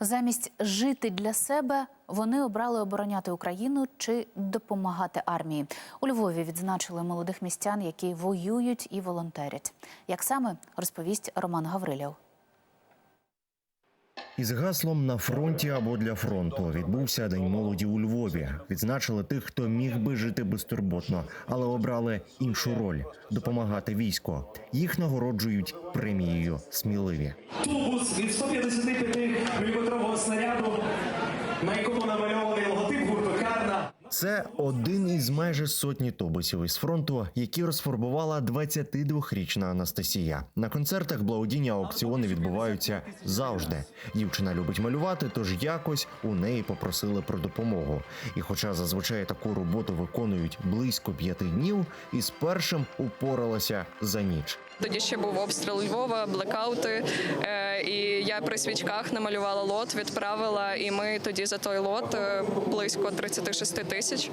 Замість жити для себе вони обрали обороняти Україну чи допомагати армії. У Львові відзначили молодих містян, які воюють і волонтерять. Як саме розповість Роман Гавриляв. Із гаслом на фронті або для фронту відбувся день молоді у Львові. Відзначили тих, хто міг би жити безтурботно, але обрали іншу роль допомагати війську. Їх нагороджують премією сміливі. Тубус від 155 мм снаряду, на якому намальований логотип гурту Карна. Це один із майже сотні тубусів із фронту, які розфарбувала 22-річна Анастасія. На концертах благодійні аукціони відбуваються завжди. Дівчина любить малювати, тож якось у неї попросили про допомогу. І, хоча зазвичай таку роботу виконують близько п'яти днів, із першим упоралася за ніч. Тоді ще був обстріл Львова, блекаути. е, І я при свічках намалювала лот, відправила. І ми тоді за той лот е, близько 36 тисяч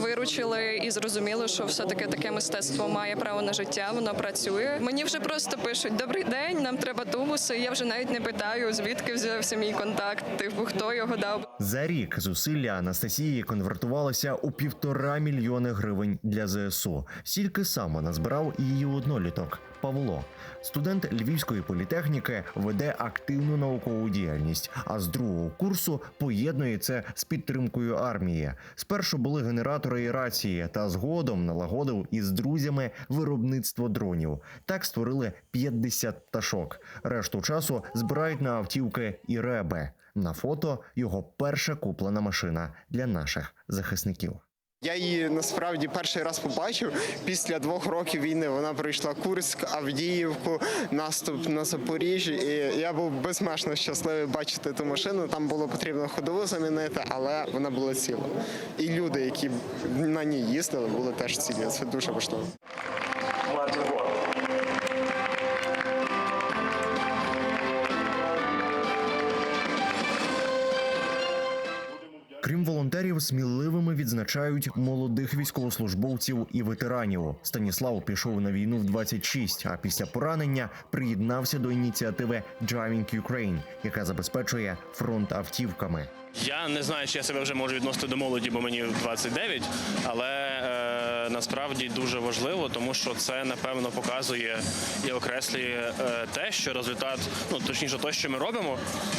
виручили і зрозуміли, що все-таки таке мистецтво має право на життя, воно працює. Мені вже просто пишуть Добрий день, нам треба тубуси. Я вже навіть не питаю, звідки взявся мій контакт, типу хто його дав. За рік зусилля Анастасії конвертувалися у півтора мільйони гривень для ЗСУ. Стільки саме назбирав її одноліток Павло. Студент Львівської політехніки веде активну наукову діяльність, а з другого курсу поєднує це з підтримкою армії. Спершу були генератори і рації, та згодом налагодив із друзями виробництво дронів. Так створили 50 пташок. Решту часу збирають на автівки і реби. На фото його перша куплена машина для наших захисників. Я її насправді перший раз побачив після двох років війни. Вона прийшла Курськ, Авдіївку, наступ на Запоріжжя. І я був безмежно щасливий бачити ту машину. Там було потрібно ходову замінити, але вона була ціла. І люди, які на ній їздили, були теж цілі. Це дуже важливо. Крім волонтерів, сміливими відзначають молодих військовослужбовців і ветеранів. Станіслав пішов на війну в 26, а після поранення приєднався до ініціативи Driving Ukraine, яка забезпечує фронт автівками. Я не знаю, чи я себе вже можу відносити до молоді, бо мені 29, але е, насправді дуже важливо, тому що це напевно показує і окреслює е, те, що результат, ну точніше, те, що ми робимо,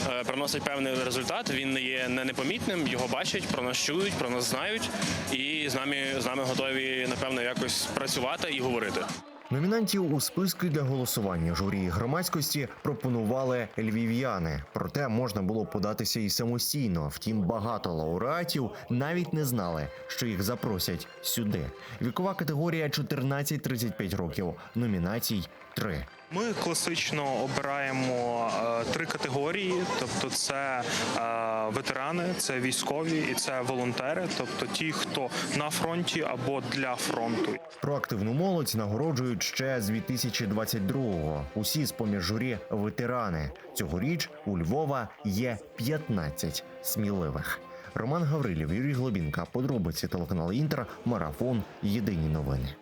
е, приносить певний результат. Він не є не непомітним, його бачать, про нас чують, про нас знають, і з нами з нами готові напевно якось працювати і говорити. Номінантів у списки для голосування журі громадськості пропонували львів'яни. Проте можна було податися і самостійно. Втім, багато лауреатів навіть не знали, що їх запросять сюди. Вікова категорія 14-35 років. Номінацій три. Ми класично обираємо е, три категорії: тобто, це е, ветерани, це військові і це волонтери, тобто ті, хто на фронті або для фронту. Проактивну молодь нагороджують ще з 2022-го. Усі з поміж журі ветерани. Цьогоріч у Львова є 15 сміливих. Роман Гаврилів, Юрій Глобінка, подробиці телеканал Інтер, марафон. Єдині новини.